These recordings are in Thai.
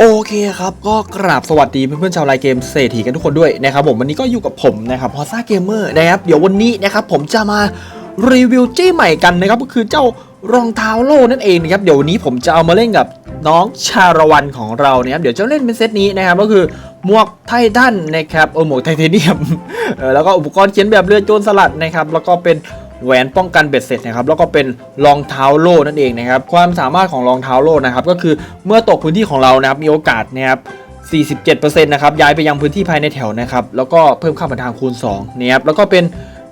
โอเคครับก็กราบสวัสดีเพื่อนๆชาวไลน์เกมเศรษฐีกันทุกคนด้วยนะครับผมวันนี้ก็อยู่กับผมนะครับพอซ่าเกมเมอร์นะครับเดี๋ยววันนี้นะครับผมจะมารีวิวจี้ใหม่กันนะครับก็คือเจ้ารองเท้าโล่นั่นเองนะครับเดี๋ยววันนี้ผมจะเอามาเล่นกับน้องชาละวันของเรานะครับเดี๋ยวจะเล่นเป็นเซตนี้นะครับก็คือหมวกไททันนะครับเออหมวกไทเทเนียมแล้วก็อุปกรณ์เขียนแบบเรือโจรสลัดนะครับแล้วก็เป็น แหวนป้องกันเบ็ดเสร็จนะครับแล้วก็เป็นรองเท้าโล่นั่นเองนะครับความสามารถของรองเท้าโล่นะครับก็คือเมื่อตกพื้นที่ของเรานะครับมีโอกาสนะครับ47%นะครับย้ายไปยังพื้นที่ภายในแถวนะครับแล้วก็เพิ่มค่าผ่านทางคูณ2นะครับแล้วก็เป็น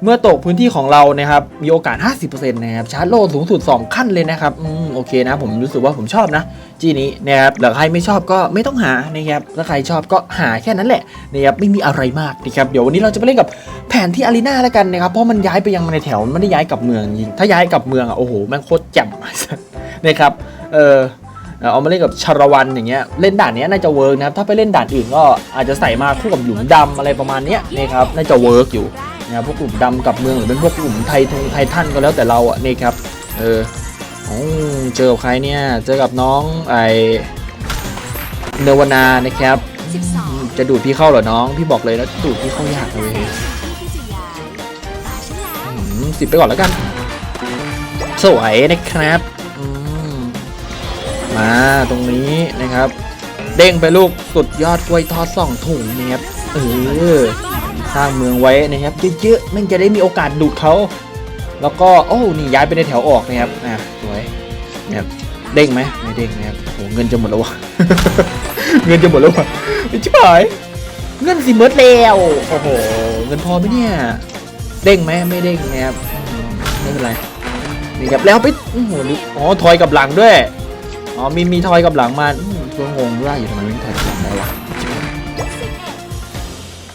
เมื่อตกพื้นที่ของเรานะครับมีโอกาส 50%นะครับชาร์จโล่สูงสุด 2 ขั้นเลยนะครับอืมโอเคนะผมรู้สึกว่าผมชอบนะจีนี้นะครับหรือใครไม่ชอบก็ไม่ต้องหานะครับถ้าใครชอบก็หาแค่นั้นแหละนะครับไม่มีอะไรมากนะครับเดี๋ยววันนี้เราจะไปเล่นกับแผนที่อารีนาแล้วกันนะครับเพราะมันย้ายไปยังในแถวมันไม่ได้ย้ายกลับเมืองจริงถ้าย้ายกลับเมืองอะโอ้โหแม่งโคตรแจ่มนะครับเออเอามาเล่นกับชาละวันอย่างเงี้ยเล่นด่านนี้น่าจะเวิร์กนะครับถ้าไปเล่นด่านอื่นก็อาจจะใส่มาคู่กับหลุมดำอะไรประมาณเนี้ยนะครับน่าจะเวิร์กอยู่ นะครับพวกหลุมดำกับเมืองหรือเป็นพวกหลุมไทยทงไททันก็แล้วแต่เราอะนี่ครับเออโอ้เจอกับใครเนี่ยเจอกับน้องไอเนวนานะครับจะดูดพี่เข้าเหรอน้อง พี่บอกเลยนะดูดพี่เข้ายากเลยสิบไปก่อนแล้วกัน สวยนะครับอืมมาตรงนี้นะครับ เด้งไปลูกสุดยอดกล้วยทอดสองถุงนะครับเออ สร้างเมืองไว้นะครับเยอะๆม่งจะได้มีโอกาสดูดเขาแล้วก็โอ้นี่ย้ายไปในแถวออกนะครับอะสวยนะครับเด้งไหมไม่เด้งนะครับโอ้เงินจะหมดแล้ววะเงินจะหมดแล้ววะไม่ใช่เงินสิเมิดแล้วโอ้โหเงินพอไหมเนี่ยเด้งไหมไม่เด้งนะครับไม่เป็นไรนี่ครับแล้วไปโอ้โหนี่อ๋อทอยกับหลังด้วยอ๋อมีมีทอยกับหลังมาตัวงงว่าอยู่ทำไมไม่ทอยกับหลังได้วะ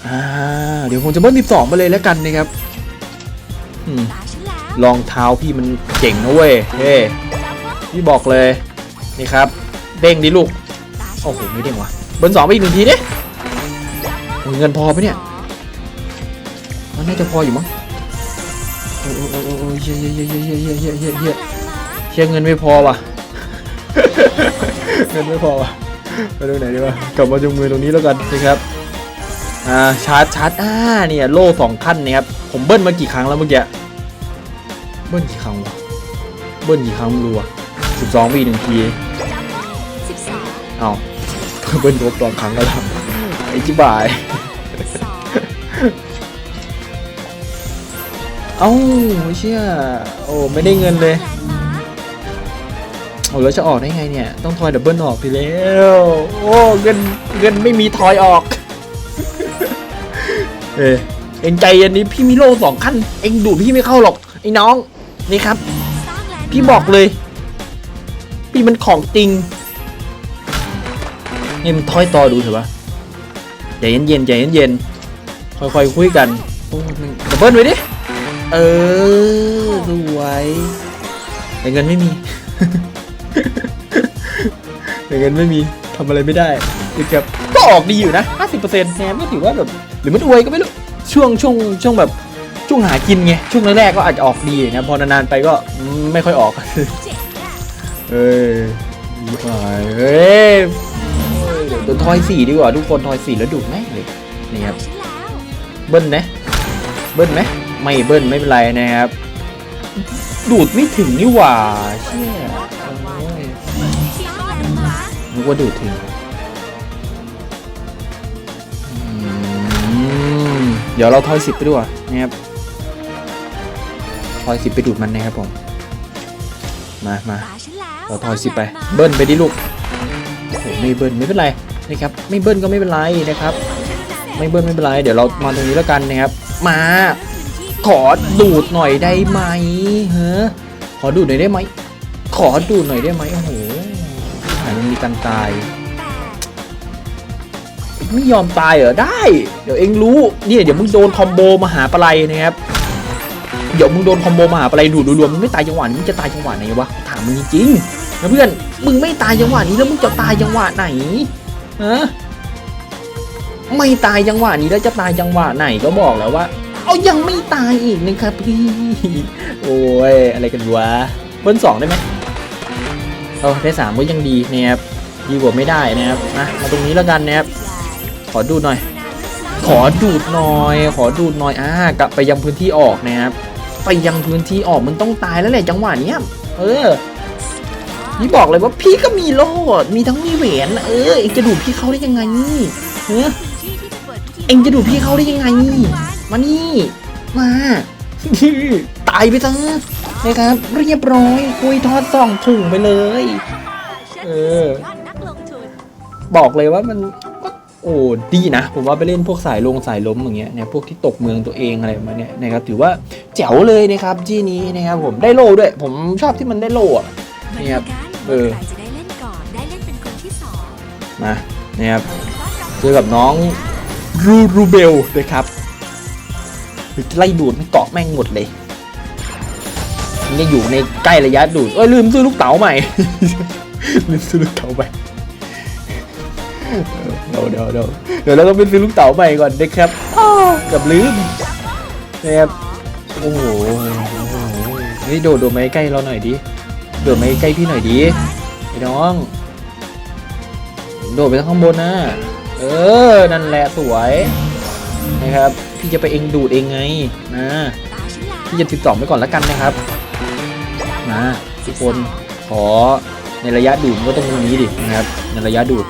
อ่าเดี๋ยวคงจะเบิ้ลสิบสองไปเลยแล้วกันนะครับรองเท้าพี่มันเจ๋งนะเว้ยเฮ้พี่บอกเลยนี่ครับ เด้งดิลูกโอ้โหไม่เด้งวะเบิ้ลสองไปอีกหนึ่งทีดิโอ้ยเงินพอปะเนี่ยมันน่าจะพออยู่มั้งโอ้โอ้โอ้โอ้โอ้เฮียเฮียเฮียเยเฮียเยเฮียเยเฮียเงินไม่พอว่ะเงินไม่พอว่ะไปดูไหนดีวะกลับมาจุงมือตรงนี้แล้วกันนะครับ อ่าชาร์จชาร์จอ่าเนี่ยโล่สองขั้นเนี่ยครับผมเบิ้ลมากี่ครั้งแล้วเมื่อกี้เบิ้ลกี่ครั้งวะเบิ้ลกี่ครั้งไม่รู้อะสิบสองวีหนึ่งทีเอาเบิ้ลครบสองครั้งแล้วล่ะไอ้จิบายเอ้าไม่เชื่อโอ้ไม่ได้เงินเลยโอ้แล้วจะออกได้ไงเนี่ย ต้องทอยดับเบิลออกทีแล้ว โอ้เงินเงินไม่มีทอยออก เออเอ็งใจเย็นนี้พี่มีโล่สองขั้น เอ็งดูดพี่ไม่เข้าหรอกไอ้น้อง นี่ครับ พี่บอกเลย พี่มันของจริงนี่มันทอยต่อดูเถอะวะใจเย็นเย็นๆใจเย็นเย็นๆค่อยๆคุยกันโอ้มันดับเบิลไว้ดิ เออสวยแต่เงินไม่มีแต่เงินไม่มีทำอะไรไม่ได้นะครับก็ออกดีอยู่นะ 50%แนมก็ถือว่าแบบ หรือมันอวยก็ไม่รู้ช่วงช่วงช่วงแบบช่วงหากินไงช่วงแรกๆก็อาจจะออกดีนะพอนานๆไปก็ไม่ค่อยออกเอ้ยมีหายเฮ้ยเดี๋ยวทอยสี่ดีกว่าทุกคนทอยสี่แล้วดูดแม่งเลยนี่ครับเบิ้ลนะเบิ้ลไหมไม่เบิ้ลไม่เป็นไรนะครับดูดไม่ถึงนี่หว่าเชี่ยโอ้ยนึกว่าดูดถึง เดี๋ยวเราทอยสิบไปด้วยนะครับทอยสิบไปดูดมันนะครับผม มามาเราทอยสิบไป เบิ้ลไปดิลูกโอ้โหไม่เบิ้ลไม่เป็นไรนะครับ ไม่เบิ้ลก็ไม่เป็นไรนะครับ ไม่เบิ้ลไม่เป็นไร เดี๋ยวเรามาตรงนี้แล้วกันนะครับ มา ขอดูดหน่อยได้ไหมเฮ้อขอดูดหน่อยได้ไหม ขอดูดหน่อยได้ไหมโอ้โหหายมันมีการตาย ไม่ยอมตายเหรอ ได้ เดี๋ยวเองรู้ เนี่ยเดี๋ยวมึงโดนคอมโบมหาปลายนะครับ เดี๋ยวมึงโดนคอมโบมหาปลายดูดรวมมึงไม่ตายจังหวะนี้มึงจะตายจังหวะไหนวะ ถามมึงจริงนะเพื่อน มึงไม่ตายจังหวะนี้แล้วมึงจะตายจังหวะไหนฮะไม่ตายจังหวะนี้แล้วจะตายจังหวะไหนก็บอกแล้วว่า เอายังไม่ตายอีกนะครับพี่โอ้ยอะไรกันวะเบิ้ลสองได้ไหมเออได้สามก็ยังดีนะครับดีกว่าไม่ได้นะครับนะมาตรงนี้แล้วกันนะครับ อดูหน่อย ขอดูดหน่อย ขอดูดหน่อยอ่ากลับไปยังพื้นที่ออกนะครับไปยังพื้นที่ออกมันต้องตายแล้วแหละจังหวะเนี้ยเออนี่บอกเลยว่าพี่ก็มีโล่มีทั้งมีแหวนเออเองจะดูดพี่เขาได้ยังไงนี่เออเองจะดูดพี่เขาได้ยังไงมานี่มาตายไปซะนะครับ เรียบร้อยคุยทอดสองถุงไปเลย เออ บอกเลยว่ามัน อ้ดีนะ ผมว่าไปเล่นพวกสายลงสายล้มอย่างเงี้ยเนี่ยพวกที่ตกเมืองตัวเองอะไรประมาณเนี้ยนะครับถือว่าแจ๋วเลยนะครับที่นี้นะครับผมได้โล่ด้วย ผมชอบที่มันได้โล่อะนี่ครับเออออใครจะได้เล่นก่อนได้เล่นเป็นคนที่สองมานะครับเจอกับน้องรูรูเบลนะครับไล่ดูดเกาะแม่งหมดเลยนี่อยู่ในใกล้ระยะดูดเอ้ยลืมซื้อลูกเต๋าใหม่ลืมซื้อลูกเต๋าใหม่ เดี๋ยวเดี๋ยวเดี๋ยวเดี๋ยวเราต้องไปซื้อลูกเต๋าใหม่ก่อนนะครับกับลืมนะครับโอ้โหเฮ้ยโดดโดดมาใกล้เราหน่อยดิโดดมาใกล้พี่หน่อยดิไอ้น้อง โดดไปข้างบนนะเออนั่นแหละสวยนะครับพี่จะไปเองดูดเองไงนะพี่จะติดต่อไปก่อนแล้วกันนะครับนะทุกคนขอในระยะดูดก็ต้องตรงนี้ดินะครับในระยะดูด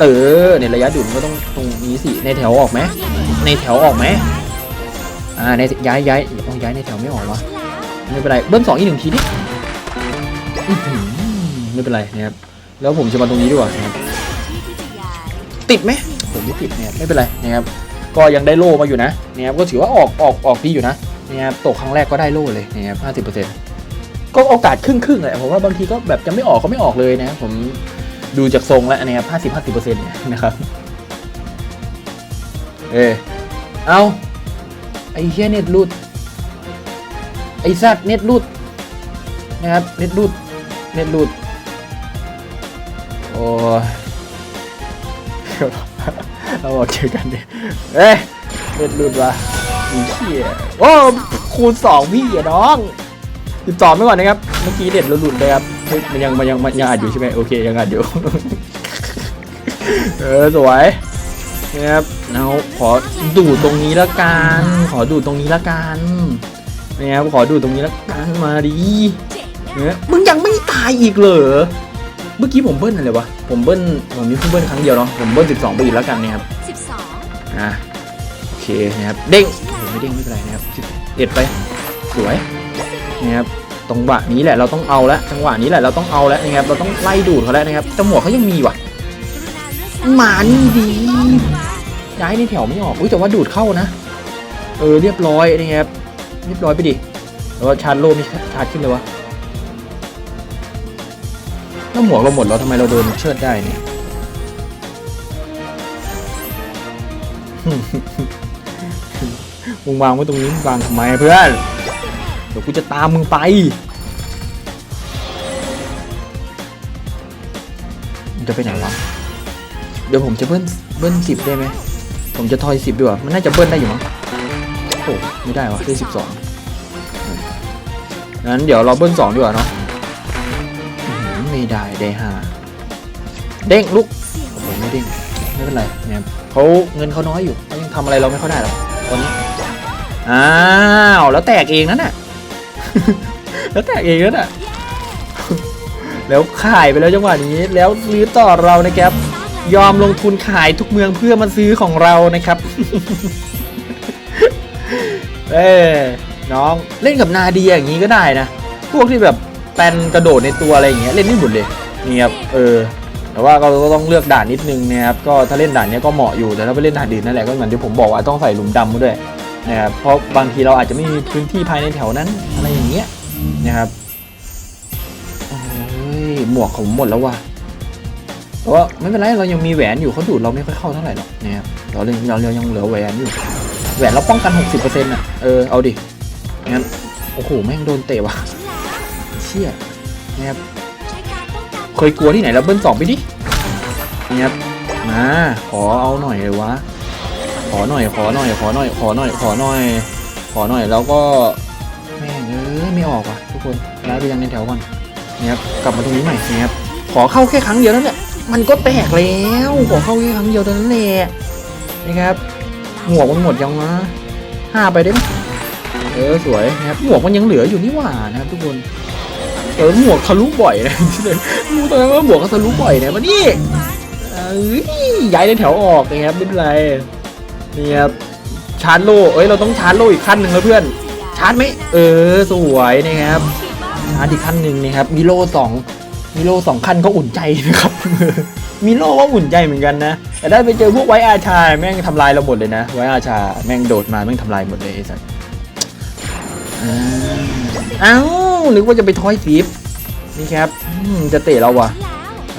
เออในระยะดูดมันก็ต้องตรงนี้สิในแถวออกไหมในแถวออกไหมอ่าในย้ายย้ายต้องย้ายในแถวไม่ออกวะไม่เป็นไรเบิ้ลสองอีกหนึ่งทีดิอื้อหือไม่เป็นไรนะครับแล้วผมจะมาตรงนี้ดีกว่านะครับติดไหมผมไม่ติดนะครับไม่เป็นไรนะครับก็ยังได้โล่มาอยู่นะนะครับก็ถือว่าออกออกออกดีอยู่นะนะครับตกครั้งแรกก็ได้โล่เลยนะครับห้าสิบเปอร์เซ็นต์ก็โอกาสครึ่งครึ่งๆแหละผมว่าบางทีก็แบบจะไม่ออกก็ไม่ออกเลยนะครับผม ดูจากทรงแล้วนะครับห้าสิบห้าสิบเปอร์เซ็นต์นะครับเออเอาไอ้เฮียเน็ตรูดไอ้ซัดเน็ตรูดนะครับเน็ตรูดเน็ตรูดโอ้เราบอกเจอกันดิเอ้ยเล่นรุ่นวะอีเชี่ยโอ้คูณสองพี่อะน้องติดต่อไม่ก่อนนะครับ เมื่อกี้เด็ดเราหลุดเลยครับ ฮ้ยมันยังมันยังมันยังอัดอยู่ใช่ไหมโอเคยังอัดอยู่ เออสวยนะครับเอาขอดูดตรงนี้ละกัน ขอดูดตรงนี้ละกันนะครับขอดูดตรงนี้ละกันมาดีเจ๋งเนี่ยมึงยังไม่ตายอีกเหรอเมื่อกี้ผมเบิ้ลอะไรวะผมเบิ้ลผมมีเพิ่งเบิ้ลครั้งเดียวเนาะผมเบิ้ล12ไปอีกแล้วกันนะครับสิบสองอะโอเคนะครับเด้งโอ้โหไม่เด้งไม่เป็นไรนะครับเด็ดไปสวยนะครับ จังหวะนี้แหละเราต้องเอาแล้วจังหวะนี้แหละเราต้องเอาแล้วนะครับเราต้องไล่ดูดเขาแล้วนะครับแต่หมวกเขายังมีว่ะกรุณาเลือกสรรหมานี่ดีย้ายในแถวไม่ออกอุ้ยแต่ว่าดูดเข้านะ เออเรียบร้อยนะครับเรียบร้อยไปดิแต่ว่าชาร์จโลมีชาร์จขึ้นเลยวะแล้วหมวกเราหมดแล้วทำไมเราโดนเชิดได้เนี่ยมึงวางไว้ตรงนี้มึงวางทำไมเพื่อน เดี๋ยวกูจะตามมึงไปมึงจะไปไหนวะ เดี๋ยวผมจะเบิ้ลเบิ้ลสิบได้ไหม ผมจะทอยสิบดีกว่า มันน่าจะเบิ้ลได้อยู่มั้งโอ้ไม่ได้วะได้สิบสองงั้นเดี๋ยวเราเบิ้ลสองดีกว่าเนาะไม่ได้ได้ห้าเด้งลุกโอ้ไม่เด้งไม่เป็นไรนะครับเขาเงินเขาน้อยอยู่เขายังทำอะไรเราไม่ค่อยได้หรอกตอนนี้อ้าวแล้วแตกเองนั่นน่ะ แล้วแตกเองนั่นน่ะแล้วขายไปแล้วจังหวะนี้ แล้วซื้อต่อเรานะครับ ยอมลงทุนขายทุกเมืองเพื่อมาซื้อของเรานะครับ เอ้ยน้องเล่นกับนาเดียอย่างนี้ก็ได้นะ พวกที่แบบแปนกระโดดในตัวอะไรอย่างเงี้ยเล่นได้หมดเลยนี่ครับเออ แต่ว่าเราก็ต้องเลือกด่านนิดนึงนะครับก็ถ้าเล่นด่านเนี้ยก็เหมาะอยู่แต่ถ้าไปเล่นด่านอื่นนั่นแหละก็เหมือนที่ผมบอกว่าต้องใส่หลุมดำมาด้วยนะครับเพราะบางทีเราอาจจะไม่มีพื้นที่ภายในแถวนั้นอะไรอย่างเงี้ย นะครับโอ้ยหมวกของผมหมดแล้วว่ะแต่ว่าไม่เป็นไรเรายังมีแหวนอยู่เขาดูดเราไม่ค่อยเข้าเท่าไหร่หรอกนะครับเราเเราเรายังเหลือแหวนอยู่แหวนเราป้องกัน 60%อะเออเอาดิงั้นโอ้โหแม่งโดนเตะว่ะเชี่ยนะครับเคยกลัวที่ไหนแล้วเบิ้ลสองไปดินี่ยครับมาขอเอาหน่อยเลยวะขอหน่อยขอหน่อยขอหน่อยขอหน่อยขอหน่อยขอหน่อยแล้วก็ ไม่ออกว่ะทุกคนไล่ไปยังในแถวก่อนเนี่ยครับกลับมาตรงนี้ใหม่นี่ครับขอเข้าแค่ครั้งเดียวนั่นแหละมันก็แตกแล้วขอเข้าแค่ครั้งเดียวเท่านั้นแหละนะครับหมวกมันหมดยังนะห้าไปได้ไหมเออสวยนะครับหมวกมันยังเหลืออยู่นี่หว่านะครับทุกคนเออหมวกทะลุบ่อยนะมูตอนนั้นว่าหมวกก็ทะลุบ่อยนะวันนี้เอ้ยย้ายในแถวออกนะครับไม่เป็นไรนี่ครับชาร์จโลเอ้ยเราต้องชาร์จโลอีกขั้นหนึ่งแล้วเพื่อนาร์จไหมเออ สวยนะครับชาร์จอีกขั้นหนึ่งนะครับมิโลสองมิโลสองขั้นก็อุ่นใจนะครับมิโลก็อุ่นใจเหมือนกันนะ แต่ได้ไปเจอพวกไว้อาชา แม่งทำลายเราหมดเลยนะ ไว้อาชา แม่งโดดมา แม่งทำลายหมดเลยไอ้สัสอ้าวนึกว่าจะไปทอยฟีฟนี่ครับจะเตะเราวะ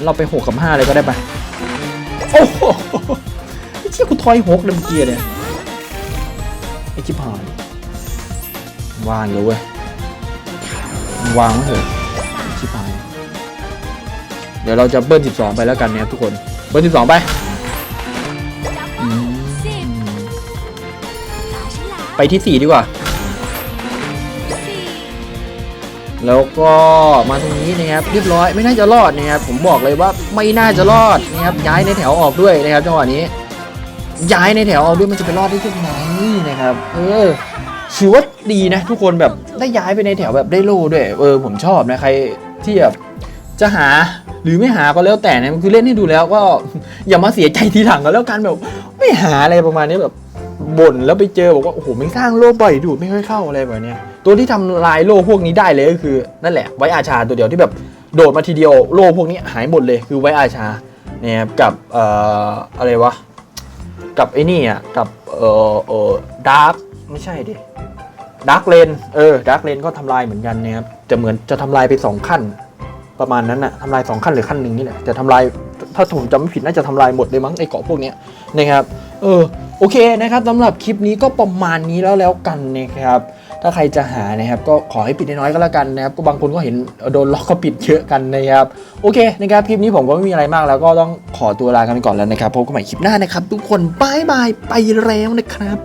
เราไปหกกับห้าเลยก็ได้ปะโอ้โหไอ้เชี่ยกูทอยหกเดมเกียร์เนี่ยไอ้ชิบหาย วางเลยเว้ยวางไว้เถอะไอ้ชิบหายเดี๋ยวเราจะเบิ้ล12 ไปแล้วกันนะครับทุกคน เบิ้ล12 ไปอืมสิบตาฉันแล้วไปที่ 4 ดีกว่าสี่แล้วก็มาตรงนี้นะครับเรียบร้อยไม่น่าจะรอดนะครับผมบอกเลยว่าไม่น่าจะรอดนะครับย้ายในแถวออกด้วยนะครับจังหวะนี้ย้ายในแถวออกด้วยมันจะไปรอดได้ยังไงนะครับ เออ ถือว่าดีนะ ทุกคนแบบได้ย้ายไปในแถวแบบได้โล่ด้วย เออผมชอบนะใครที่แบบจะหาหรือไม่หาก็แล้วแต่นะคือเล่นให้ดูแล้วก็อย่ามาเสียใจทีหลังก็แล้วกันแบบ ไม่หาอะไรประมาณนี้แบบบ่นแล้วไปเจอบอกว่าโอ้โหไม่สร้างโล่บ่อยดูดไม่ค่อยเข้าอะไรแบบนี้ตัวที่ทำลายโล่พวกนี้ได้เลยก็คือ นั่นแหละไว้อาชาตัวเดียวที่แบบโดดมาทีเดียวโล่พวกนี้หายหมดเลยคือไว้อาชาเนี่ยครับกับเอ่ออะไรวะกับไอ้นี่อะกับเอ่อเอ่อดาร์ก ไม่ใช่ดิดาร์กเลนเออดาร์กเลนก็ทำลายเหมือนกันนะครับจะเหมือนจะทำลายไปสองขั้น ประมาณนั้นนะทำลายสองขั้นหรือขั้นหนึ่งนี่แหละจะทำลายถ้าผมจำไม่ผิดน่าจะทำลายหมดเลยมั้งไอ้เกาะพวกนี้นะครับเออโอเคนะครับสำหรับคลิปนี้ก็ประมาณนี้แล้วแล้วกันนะครับถ้าใครจะหานะครับก็ขอให้ปิดน้อยก็แล้วกันนะครับก็บางคนก็เห็นโดนล็อกก็ปิดเยอะกันนะครับโอเคนะครับคลิปนี้ผมก็ไม่มีอะไรมากแล้วก็ต้องขอตัวลากันไปก่อนแล้วนะครับพบกันใหม่คลิปหน้านะครับ ทุกคนบายบายไปแล้วนะครับ